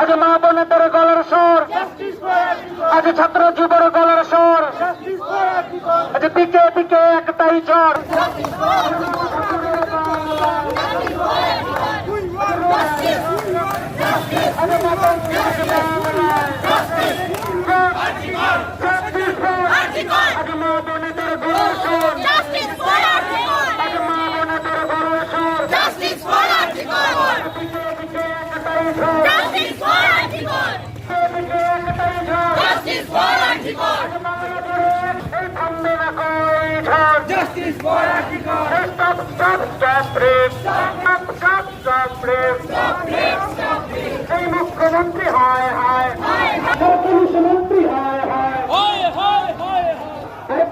আজ মা বোনেদের গলার স্বর আজ ছাত্র যুবর গলার স্বর আজ দিকে দিকে একটাই ঝড় আজ মা বোনেদের গলার স্বর Justice for Article! আজ মা বোনেদের গলার স্বর Justice for Article! দিকে দিকে একটাই ঝড় Justice for Article! দিকে একটাই ঝড় Justice for Article! Justice for Article. Stop, stop, stop, rape. Stop, stop, stop, rape. এই মুখ্যমন্ত্রী হয় হয় পুলিশ মন্ত্রী হয় হয়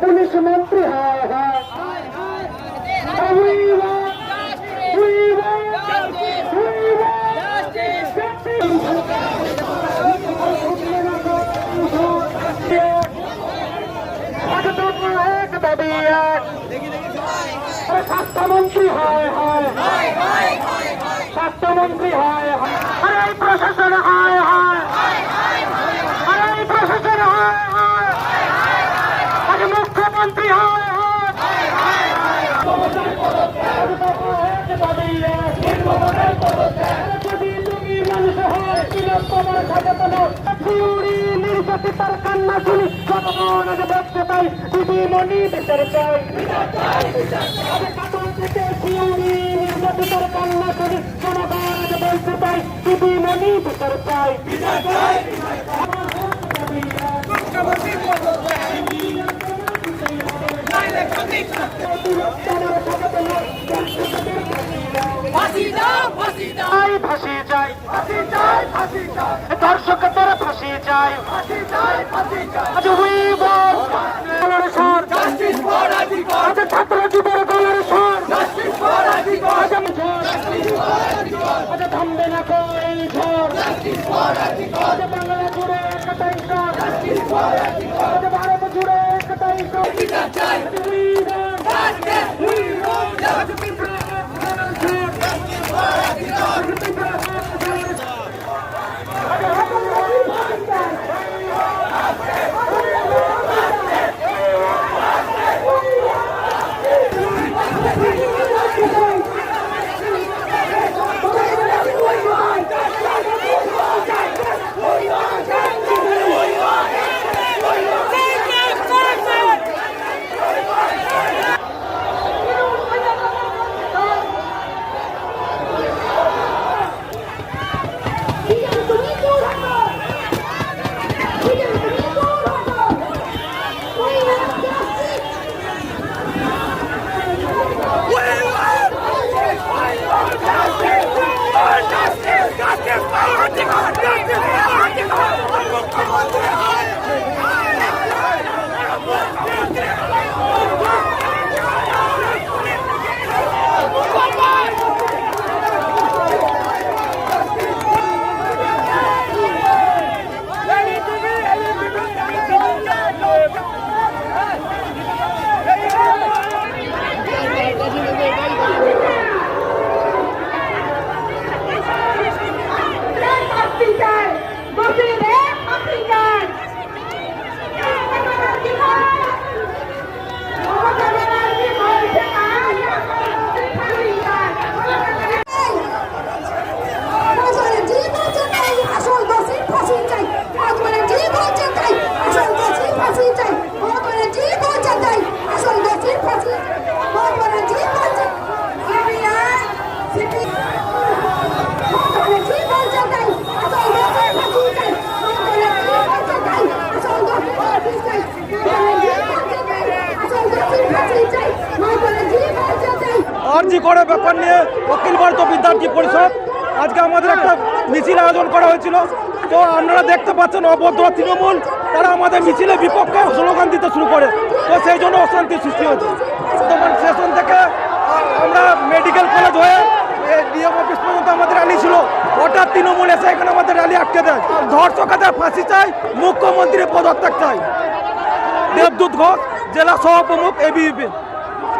পুলিশ মন্ত্রী হয় হয় দাবি এক আরে স্বাস্থ্যমন্ত্রী হয় হয়। স্বাস্থ্যমন্ত্রী হয় আরে প্রশাসন, হয় হয়। আরে প্রশাসন, হয় হয়। আজ মুখ্যমন্ত্রী, হয় নির্যাতিতার কান্না শুনি দেখতে পাই দিদি বিচার চাই আরে কাটল থেকে চুরি নির্যাতিতার কান্না শুনি জনগণ বলতে পাই দিদি বিচার চাই ফাঁসি দাও ফাঁসি দাও চাই ফাঁসি চাই দর্শকদের ফাঁসি চাই আজ উই বল। গলার স্বর। আজ ছাত্র আমি ঝড়। আজ থামবে না কই ঝড়। বাংলা জুড়ে একটাই স্বর আরজি ব্যাপার নিয়ে অখিল ভারত বিদ্যার্থী পরিষদ। আজকে আমাদের একটা মিছিল আয়োজন করা হয়েছিল। তো আপনারা দেখতে পাচ্ছেন অভদ্র তৃণমূল, তারা আমাদের মিছিলের বিপক্ষে স্লোগান দিতে শুরু করে। তো সেই জন্য অশান্তি সৃষ্টি হয়েছে। তখন সেশন থেকে আমরা মেডিকেল কলেজ হয়ে ডিএম অফিস পর্যন্ত আমাদের র্যালি ছিল। হঠাৎ তৃণমূল এসে এখানে আমাদের র্যালি আটকে দেয়। ধর্ষকাদের ফাঁসি চাই মুখ্যমন্ত্রীর পদত্যাগ চাই। দেবদূত ঘোষ, জেলা সহপ্রমুখ এবিপি আজকে আপনাদের কি নিয়ে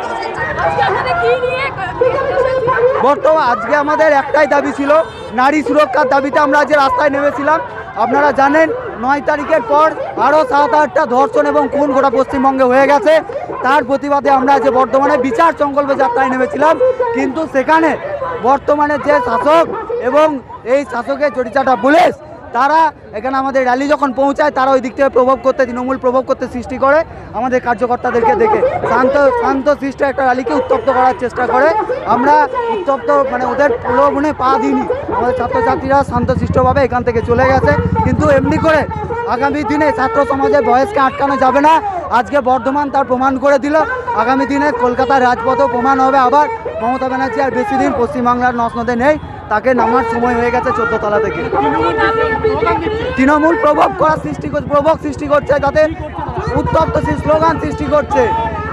বর্তমান আজকে আমাদের একটাই দাবি ছিল, নারী সুরক্ষার দাবিতে আমরা যে রাস্তায় নেমেছিলাম। আপনারা জানেন, নয় তারিখের পর আরও সাত আটটা ধর্ষণ এবং খুন গোটা পশ্চিমবঙ্গে হয়ে গেছে। তার প্রতিবাদে আমরা যে বর্তমানে বিচার সংকল্পে যাত্রায় নেমেছিলাম। কিন্তু সেখানে বর্তমানে যে শাসক এবং এই শাসকের চরিচাটা পুলিশ তারা এখানে আমাদের র্যালি যখন পৌঁছায়, তারা ওই দিক থেকে প্রভাব করতে, তৃণমূল প্রভাব করতে সৃষ্টি করে, আমাদের কার্যকর্তাদেরকে দেখে। শান্ত শান্ত সৃষ্ট একটা র্যালিকে উত্তপ্ত করার চেষ্টা করে। আমরা উত্তপ্ত মানে ওদের প্রলোভনে পা দিইনি। আমাদের ছাত্রছাত্রীরা শান্তশিষ্টভাবে এখান থেকে চলে গেছে। কিন্তু এমনি করে আগামী দিনে ছাত্র সমাজের বয়সকে আটকানো যাবে না। আজকে বর্ধমান তার প্রমাণ করে দিল। আগামী দিনে কলকাতার রাজপথও প্রমাণ হবে আবার। মমতা ব্যানার্জি আর বেশি দিন পশ্চিমবাংলার নসনদে নেই। তাকে নামার সময় হয়ে গেছে চোদ্দ তলা থেকে। তৃণমূল প্রভাব করার সৃষ্টি প্রভোগ সৃষ্টি করছে যাতে উত্তপ্ত স্লোগান সৃষ্টি করছে,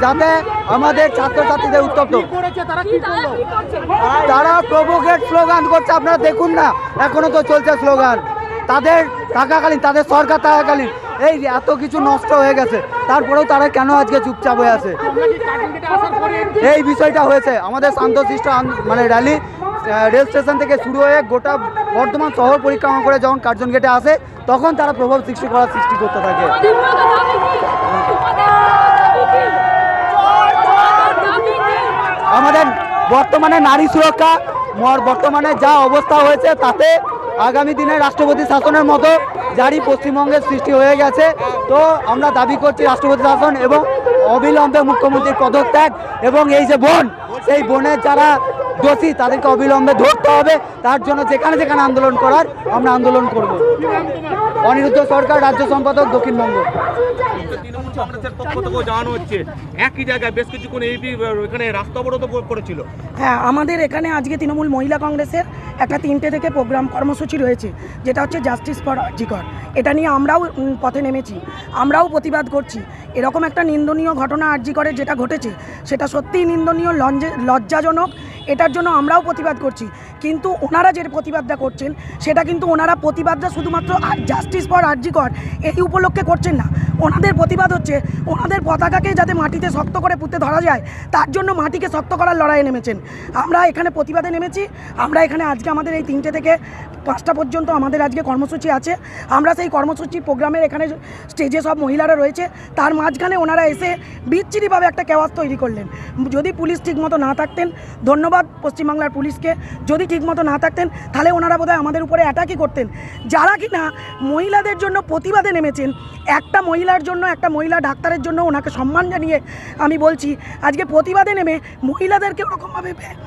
যাতে আমাদের ছাত্রছাত্রীদের উত্তপ্ত। তারা প্রভোগেট স্লোগান করছে, আপনারা দেখুন না, এখনও তো চলছে স্লোগান। তাদের থাকাকালীন, তাদের সরকার থাকাকালীন, এই এত কিছু নষ্ট হয়ে গেছে, তারপরেও তারা কেন আজকে চুপচাপ হয়ে আছে? এই বিষয়টা হয়েছে, আমাদের শান্তশিষ্ট মানে র্যালি রেল স্টেশন থেকে শুরু হয়ে গোটা বর্ধমান শহর পরিক্রমা করে যখন কার্জন গেটে আসে, তখন তারা প্রভাব সৃষ্টি করার সৃষ্টি করতে থাকে। আমাদের বর্তমানে নারী সুরক্ষা বর্তমানে যা অবস্থা হয়েছে তাতে আগামী দিনে রাষ্ট্রপতি শাসনের মতো জারি পশ্চিমবঙ্গের সৃষ্টি হয়ে গেছে। তো আমরা দাবি করছি রাষ্ট্রপতি শাসন এবং অবিলম্বে মুখ্যমন্ত্রীর পদত্যাগ এবং এই যে বন, সেই বনের যারা দোষী, তাদেরকে অবিলম্বে ধরতে হবে। তার জন্য যেখানে যেখানে আন্দোলন করার আমরা আন্দোলন করব। অনিরুদ্ধ সরকার, রাজ্য সম্পাদক দক্ষিণবঙ্গ। বেশ কিছুক্ষণ এইপি এখানে রাস্তা করেছিল হ্যাঁ আমাদের এখানে আজকে তৃণমূল মহিলা কংগ্রেসের একটা তিনটে থেকে প্রোগ্রাম কর্মসূচি রয়েছে, যেটা হচ্ছে জাস্টিস ফর আর্জিকর এটা নিয়ে আমরাও পথে নেমেছি। আমরাও প্রতিবাদ করছি। এরকম একটা নিন্দনীয় ঘটনা আর্জি করে যেটা ঘটেছে, সেটা সত্যিই নিন্দনীয় লজ্জাজনক এটার জন্য আমরাও প্রতিবাদ করছি। কিন্তু ওনারা যে প্রতিবাদটা করছেন, সেটা কিন্তু ওনারা প্রতিবাদটা শুধুমাত্র জাস্টিস ফর আর্জিকর এই উপলক্ষে করছেন না। ওনাদের প্রতিবাদ হচ্ছে, ওনাদের পতাকাকে যাতে মাটিতে শক্ত করে পুঁতে ধরা যায়, তার জন্য মাটিকে শক্ত করার লড়াইয়ে নেমেছেন। আমরা এখানে প্রতিবাদে নেমেছি, আমরা এখানে আজকে আমাদের এই তিনটে থেকে পাঁচটা পর্যন্ত আমাদের আজকে কর্মসূচি আছে। আমরা সেই কর্মসূচি প্রোগ্রামের এখানে স্টেজে সব মহিলারা রয়েছে, তার মাঝখানে ওনারা এসে বিচ্ছিরিভাবে একটা কেওয়াজ তৈরি করলেন। যদি পুলিশ ঠিকমতো না থাকতেন, ধন্যবাদ পশ্চিমবাংলার পুলিশকে, যদি ঠিকমতো না থাকতেন, তাহলে ওনারা বোধহয় আমাদের উপরে অ্যাটাকই করতেন। যারা কিনা মহিলাদের জন্য প্রতিবাদে নেমেছেন, একটা মহিলার জন্য একটা মহিলা ডাক্তারের জন্য ওনাকে সম্মান জানিয়ে আমি বলছি আজকে প্রতিবাদে নেমে মহিলাদেরকে ওরকমভাবে ব্যা-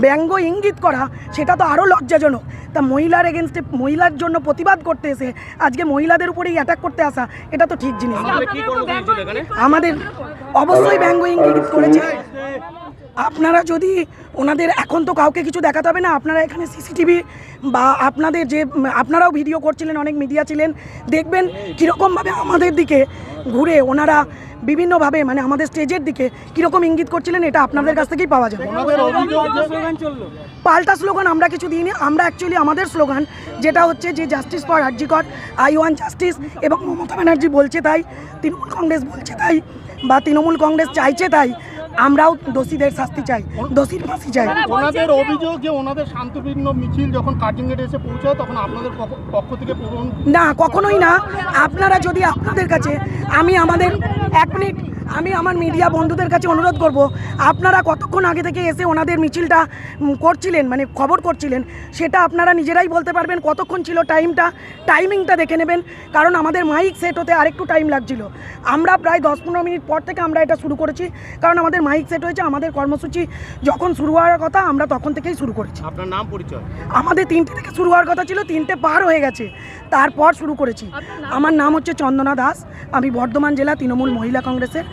ব্যঙ্গ ইঙ্গিত করা সেটা তো আরও লজ্জাজনক। তা মহিলার এগেনস্টে মহিলার জন্য প্রতিবাদ করতে এসে আজকে মহিলাদের উপরেই অ্যাটাক করতে আসা এটা তো ঠিক জিনিস। আমাদের অবশ্যই ব্যঙ্গ ইঙ্গিত করেছে। আপনারা যদি ওনাদের এখন তো কাউকে কিছু দেখাতে হবে না আপনারা এখানে সিসিটিভি বা আপনাদের যে আপনারাও ভিডিও করছিলেন অনেক মিডিয়া ছিলেন দেখবেন কীরকমভাবে আমাদের দিকে ঘুরে ওনারা বিভিন্নভাবে মানে আমাদের স্টেজের দিকে কীরকম ইঙ্গিত করছিলেন এটা আপনাদের কাছ থেকেই পাওয়া যাবে। পাল্টা স্লোগান আমরা কিছু দিইনি আমরা অ্যাকচুয়ালি আমাদের স্লোগান যেটা হচ্ছে যে justice for RG Kar I want justice এবং মমতা ব্যানার্জি বলছে তাই তৃণমূল কংগ্রেস বলছে তাই বা তৃণমূল কংগ্রেস চাইছে তাই আমরাও দোষীদের শাস্তি চাই দোষীর ফাঁসি চাই। ওনাদের অভিযোগ যে ওনাদের শান্তপূর্ণ মিছিল যখন গেটে এসে পৌঁছায় তখন আপনাদের পক্ষ- পক্ষ থেকে পূরণ না কখনোই না। আপনারা যদি আপনাদের কাছে আমি আমাদের এক মিনিট আমি আমার মিডিয়া বন্ধুদের কাছে অনুরোধ করব আপনারা কতক্ষণ আগে থেকে এসে ওনাদের মিছিলটা করছিলেন মানে খবর করছিলেন সেটা আপনারা নিজেরাই বলতে পারবেন কতক্ষণ ছিল টাইমটা টাইমিংটা দেখে নেবেন কারণ আমাদের মাইক সেট হতে আরেকটু টাইম লাগছিল। আমরা প্রায় দশ পনেরো মিনিট পর থেকে আমরা এটা শুরু করেছি কারণ আমাদের মাইক সেট হয়েছে আমাদের কর্মসূচি যখন শুরু হওয়ার কথা আমরা তখন থেকেই শুরু করেছি। আপনার নাম পরিচয়? আমাদের তিনটে থেকে শুরু হওয়ার কথা ছিল তিনটে পার হয়ে গেছে তারপর শুরু করেছি। আমার নাম হচ্ছে চন্দনা দাস আমি বর্ধমান জেলা তৃণমূল মহিলা কংগ্রেসের।